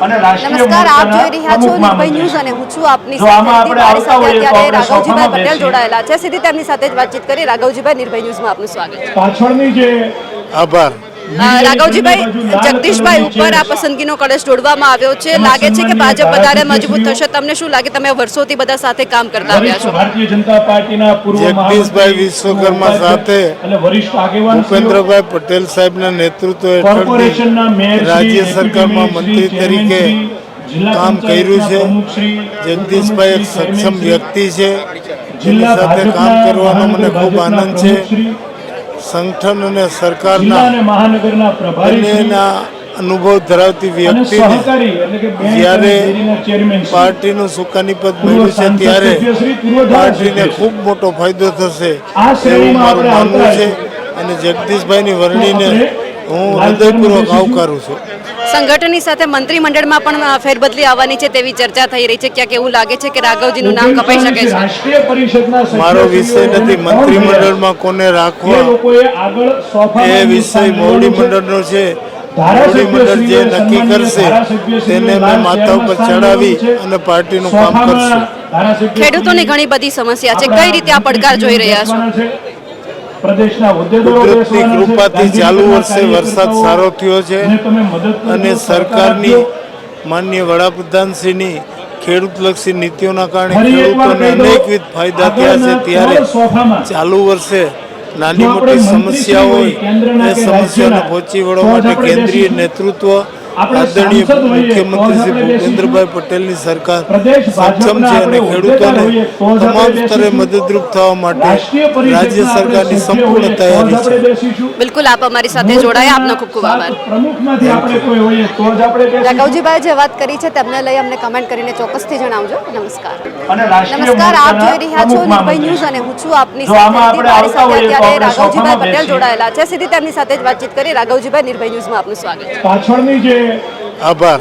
નમસ્કાર આપ જોઈ રહ્યા છો નિર્ભય ન્યૂઝ અને હું છું આપની સાથે અત્યારે રાઘવજીભાઈ પટેલ જોડાયેલા છે. સીધી તેમની સાથે જ વાતચીત કરી રાઘવજીભાઈ નિર્ભય ન્યૂઝમાં આપનું સ્વાગત પાછળની જે આભાર. રાઘવજીભાઈ જગદીશભાઈ ઉપર આ પસંદગીનો કળશ જોડવામાં આવ્યો છે. લાગે છે કે ભાજપ વધારે મજબૂત થશે. તમને શું લાગે? તમે વર્ષોથી બધા સાથે કામ કરતા આવ્યા છો. ભારતીય જનતા પાર્ટીના પૂર્વ જગદીશભાઈ વિશ્વકર્મા સાથે અને વરિષ્ઠ આગેવાન ભૂપેન્દ્રભાઈ પટેલ સાહેબના નેતૃત્વ હેઠળ રાજ્ય સરકારમાં મંત્રી તરીકે કામ કર્યું છે. જગદીશભાઈ એક સક્ષમ વ્યક્તિ છે. જેની સાથે કામ કરવાનો મને ખૂબ આનંદ છે. સંગઠન અને સરકારના અને મહાનગરના પ્રભારી અનુભવ ધરાવતી વ્યક્તિને જ્યારે પાર્ટીનું સુકાની પદ મળ્યું છે ત્યારે પાર્ટીને ખૂબ મોટો ફાયદો થશે એવું મારું માનવું છે. અને જગદીશભાઈની વરણીને હું હૃદયપૂર્વક આવકારું છું. સંગઠનની સાથે મંત્રીમંડળમાં પણ ફેરબદલી આવવાની છે તેવી ચર્ચા થઈ રહી છે. ક્યાંક એવું લાગે છે કે રાઘવજીનું નામ કપાઈ શકે છે. મારો વિષય નથી મંત્રીમંડળમાં કોને રાખવા? એ વિષય મોવડી મંડળનો છે. મોવડી મંડળ જે નક્કી કરશે તેને મેં માથા ઉપર ચડાવી અને પાર્ટીનું કામ કરશું. ખેડૂતોની ઘણી બધી સમસ્યા છે. કઈ રીતે આ પડકાર જોઈ રહ્યા છે. પ્રદેશના કુદરતની કૃપાથી ચાલુ વર્ષે વરસાદ સારો થયો છે અને સરકારની માન્ય વડાપ્રધાનશ્રીની ખેડૂતલક્ષી નીતિઓના કારણે ખેડૂતોને અનેકવિધ ફાયદા થયા છે. ત્યારે ચાલુ વર્ષે નાની મોટી સમસ્યાઓ એ સમસ્યાને પહોંચી વળવા માટે કેન્દ્રીય નેતૃત્વ આદરણીય મુખ્યમંત્રી શ્રી તો જ આપણે ભૂપેન્દ્રભાઈ પટેલની સરકાર સક્ષમ છે અને ખેડૂતોને હોદ્દેદાર હોઈએ, તો જ આપણે તમામ સ્તરે મદદરૂપ થવા માટે રાજ્ય સરકારની સંપૂર્ણ તૈયારી છે. બિલકુલ આપ અમારી સાથે જોડાયા આપનો ખૂબ ખૂબ આભાર. સાત પ્રમુખમાંથી આપણે કોઈ હોઈએ તો જ આપણે બેસીશું. રાઘવજીભાઈ જે વાત કરી છે તેમને લઈ અમને કમેન્ટ કરીને ચોક્કસથી જણાવજો. નમસ્કાર. નમસ્કાર આપ જોઈ રહ્યા છો નિર્ભય ન્યૂઝ અને હું છું આપની સાથે અત્યારે રાઘવજીભાઈ પટેલ જોડાયેલા છે. સીધી તેમની સાથે જ વાતચીત કરી રાઘવજીભાઈ નિર્ભય ન્યૂઝમાં આપનું સ્વાગત પાછળની જે આભાર.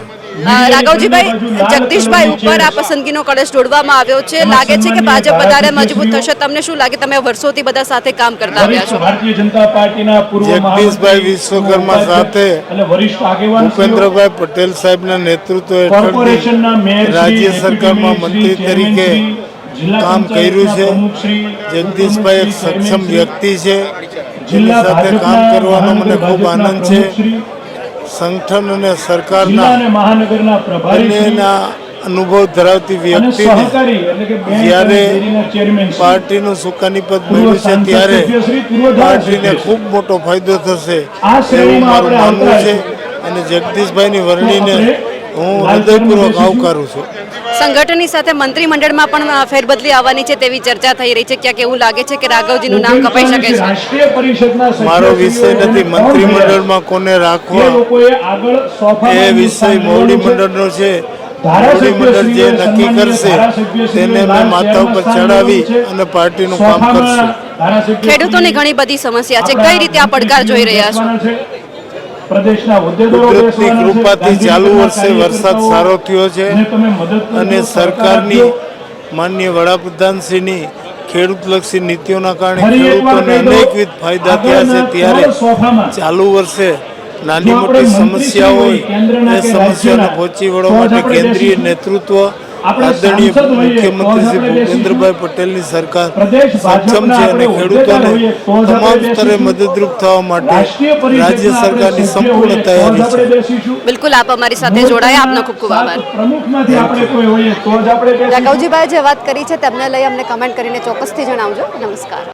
રાઘવજીભાઈ જગદીશભાઈ ઉપર આ પસંદગીનો કળશ જોડવામાં આવ્યો છે. લાગે છે કે ભાજપ વધારે મજબૂત થશે. તમને શું લાગે? તમે વર્ષોથી બધા સાથે કામ કરતા આવ્યા છો. ભારતીય જનતા પાર્ટીના પૂર્વ જગદીશભાઈ વિશ્વકર્મા સાથે અને વરિષ્ઠ આગેવાન ભૂપેન્દ્રભાઈ પટેલ સાહેબના નેતૃત્વ હેઠળ કોર્પોરેશનના મેયર રાજ્ય સરકારમાં મંત્રી તરીકે કામ કર્યું છે. જગદીશભાઈ એક સક્ષમ વ્યક્તિ છે. જેની જિલ્લા સાથે કામ કરવાનો મને ખૂબ આનંદ છે. સંગઠન અને સરકારના મહાનગરના પ્રભારી અનુભવ ધરાવતી વ્યક્તિને જ્યારે પાર્ટીનું સુકાની પદ મળ્યું છે ત્યારે પાર્ટીને ખૂબ મોટો ફાયદો થશે એવું મારું માનવું છે. અને જગદીશભાઈની વરણીને હું હૃદયપૂર્વક આવકારું છું. સંગઠનની સાથે મંત્રીમંડળમાં પણ ફેરબદલી આવવાની છે તેવી ચર્ચા થઈ રહી છે. ક્યાંક એવું લાગે છે કે રાઘવજીનું નામ કપાઈ શકે છે. મારો વિષય નથી. મંત્રીમંડળમાં કોને રાખવા? એ વિષય મોવડી મંડળનો છે. મોવડી મંડળ જે નક્કી કરશે તેને મેં માથા ઉપર ચડાવી. અને પાર્ટીનું કામ કરશું. ખેડૂતોની ઘણી બધી સમસ્યા છે. કઈ રીતે આ પડકાર જોઈ રહ્યા છે. પ્રદેશના કુદરતની કૃપાથી ચાલુ વર્ષે વરસાદ સારો થયો છે અને સરકારની. માન્ય વડાપ્રધાનશ્રીની ખેડૂતલક્ષી નીતિઓના કારણે ખેડૂતોને અનેકવિધ ફાયદા થયા છે ત્યારે ચાલુ વર્ષે નાની મોટી સમસ્યાઓ એ સમસ્યાને પહોંચી વળવા માટે કેન્દ્રીય નેતૃત્વ આદરણીય મુખ્યમંત્રી શ્રી ભૂપેન્દ્રભાઈ પટેલની સરકાર સક્ષમ છે અને ખેડૂતોને તમામ સ્તરે મદદરૂપ થવા માટે રાજ્ય સરકારની સંપૂર્ણ તૈયારી છે. બિલકુલ આપ અમારી સાથે જોડાયા. આપનો ખૂબ ખૂબ આભાર. પ્રમુખમાંથી આપણે કોઈ હોઈએ તો જ આપણે રાઘવજીભાઈ જે વાત કરી છે તેમને લઈ અમને કમેન્ટ કરીને ચોક્કસથી જણાવજો. નમસ્કાર.